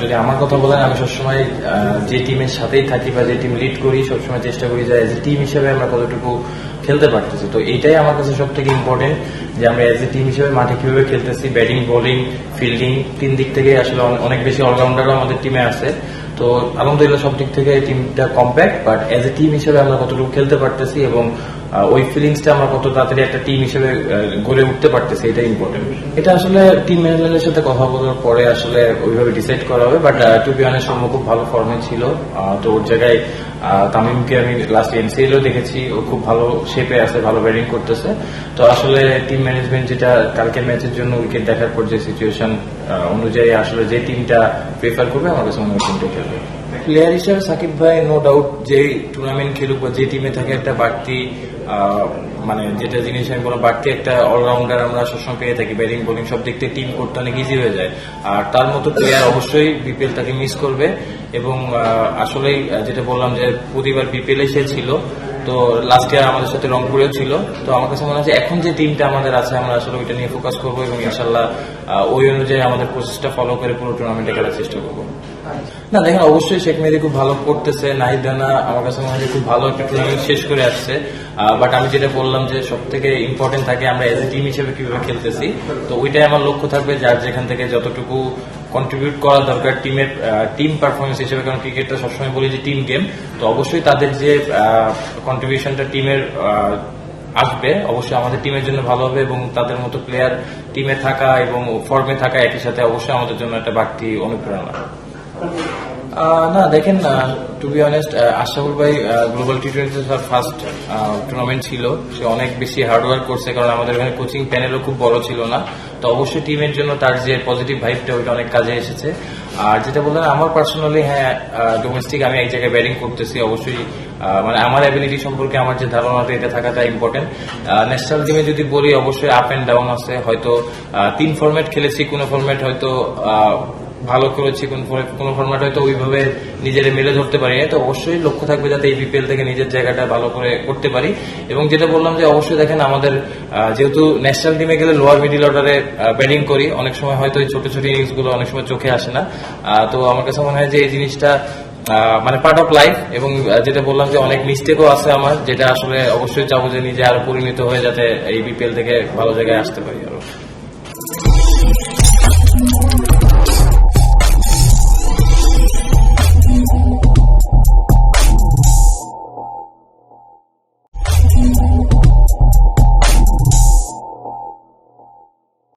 যদি আমার কথা বলেন, আমি সবসময় যে টিমের সাথেই থাকি বা যে টিম লিড করি, সবসময় চেষ্টা করি যে এজ এ টিম হিসেবে আমরা কতটুকু খেলতে পারতেছি। তো এইটাই আমার কাছে সব থেকে ইম্পর্টেন্ট যে আমরা এজ এ টিম হিসেবে মাঠে কীভাবে খেলতেছি ব্যাটিং বোলিং ফিল্ডিং তিন দিক থেকে আসলে অনেক বেশি অলরাউন্ডারও আমাদের টিমে আছে। তো আলহামদুলিল্লাহ সব দিক থেকে টিমটা compact but as a team হিসেবে আমরা কতটুকু খেলতে পারতেছি এবং ওই ফিলিংসটা আমরা কত তাড়াতাড়ি একটা টিম হিসেবে গড়ে উঠতে পারতেছি এটা ইম্পর্টেন্ট এটা আসলে টিম ম্যানেজমেন্টের সাথে কথা বলার পরে আসলে ওইভাবে ডিসাইড করা হবে বাট টু বি অনেস্ট সম্ভব খুব ভালো ফর্মে ছিল। তো ওর জায়গায় তামিমকে আমি লাস্ট এনসিএল ও দেখেছি, ও খুব ভালো শেপে আছে, ভালো ব্যাটিং করতেছে। তো আসলে টিম ম্যানেজমেন্ট যেটা কালকে ম্যাচের জন্য উইকেট দেখার পর যে সিচুয়েশন অনুযায়ী আসলে যে টিমটা প্রেফার করবে আমার কাছে হয় টিমটা খেলবে। প্লেয়ার হিসেবে সাকিব ভাই নো ডাউট যে টুর্নামেন্ট খেলুক বা যে টিমে থাকে একটা বাড়তি মানে যেটা জিনিস আমি বললাম বাড়তি একটা অলরাউন্ডার আমরা সবসময় পেয়ে থাকি। ব্যাটিং বোলিং সব দিক থেকে টিম করতে অনেক ইজি হয়ে যায়। আর তার মতো প্লেয়ার অবশ্যই বিপিএল তাকে মিস করবে এবং আসলেই যেটা বললাম যে প্রতিবার বিপিএল সে ছিল। তো লাস্ট ইয়ার আমাদের সাথে রংপুরেও ছিল। তো আমার কাছে মনে হচ্ছে এখন যে টিমটা আমাদের আছে, আমরা আসলে ওইটা নিয়ে ফোকাস করব এবং ইনশাল্লাহ ওই অনুযায়ী আমাদের প্রসেসটা ফলো করে পুরো টুর্নামেন্টে খেলার চেষ্টা করব। না, দেখেন, অবশ্যই শেখ মেহেদি খুব ভালো করতেছে, নাহিদ রানা আমার কাছে মনে হয় খুব ভালো একটা টুর্নামেন্ট শেষ করে আসছে। বাট আমি যেটা বললাম যে সব থেকে ইম্পর্টেন্ট থাকে, আমরা এজ এ টিম হিসেবে কীভাবে খেলতেছি। তো ওইটাই আমার লক্ষ্য থাকবে, যার যেখান থেকে যতটুকু কন্ট্রিবিউট করা দরকার টিমের টিম পারফরমেন্স হিসেবে। কারণ ক্রিকেটটা সবসময় বলি যে টিম গেম তো অবশ্যই তাদের যে কন্ট্রিবিউশনটা টিমের আসবে, অবশ্যই আমাদের টিমের জন্য ভালো হবে এবং তাদের মতো প্লেয়ার টিমে থাকা এবং ফর্মে থাকা একই সাথে অবশ্যই আমাদের জন্য একটা বাড়তি অনুপ্রেরণা। না, দেখেন টু বি অনেস্ট আশরাফুল ভাই গ্লোবাল টি টোয়েন্টি তার ফার্স্ট টুর্নামেন্ট ছিল। সে অনেক বেশি হার্ডওয়ার্ক করছে কারণ আমাদের এখানে কোচিং প্যানেলও খুব বড় ছিল না। তো অবশ্যই টিমের জন্য তার যে পজিটিভ ভাইবটা ওইটা অনেক কাজে এসেছে। আর যেটা বললেন আমার পার্সোনালি হ্যাঁ ডোমেস্টিক আমি এক জায়গায় ব্যাটিং করতেছি, অবশ্যই মানে আমার অ্যাবিলিটি সম্পর্কে আমার যে ধারণাটা, এটা থাকাটা ইম্পর্টেন্ট ন্যাশনাল টিমে যদি বলি, অবশ্যই আপ অ্যান্ড ডাউন আছে। হয়তো তিন ফরম্যাট খেলেছি, কোনো ফরম্যাট হয়তো ভালো করেছি, কোন কোনো ফরম্যাট হয়তো ওইভাবে নিজের মেলে ধরতে পারি তো অবশ্যই লক্ষ্য থাকবে যাতে এই বিপিএল থেকে নিজের জায়গাটা ভালো করে করতে পারি। এবং যেটা বললাম যে অবশ্যই দেখেন আমাদের যেহেতু ন্যাশনাল টিমে গেলে লোয়ার মিডিল অর্ডারে ব্যাটিং করি, অনেক সময় হয়তো এই ছোট ছোট ইনিংসগুলো অনেক সময় চোখে আসে না। তো আমার কাছে মনে হয় যে এই জিনিসটা মানে পার্ট অফ লাইফ এবং যেটা বললাম যে অনেক মিস্টেকও আছে আমার, যেটা আসলে অবশ্যই চাবো যে নিজে আরও পরিণত হয়ে যাতে এই বিপিএল থেকে ভালো জায়গায় আসতে পারি আরও।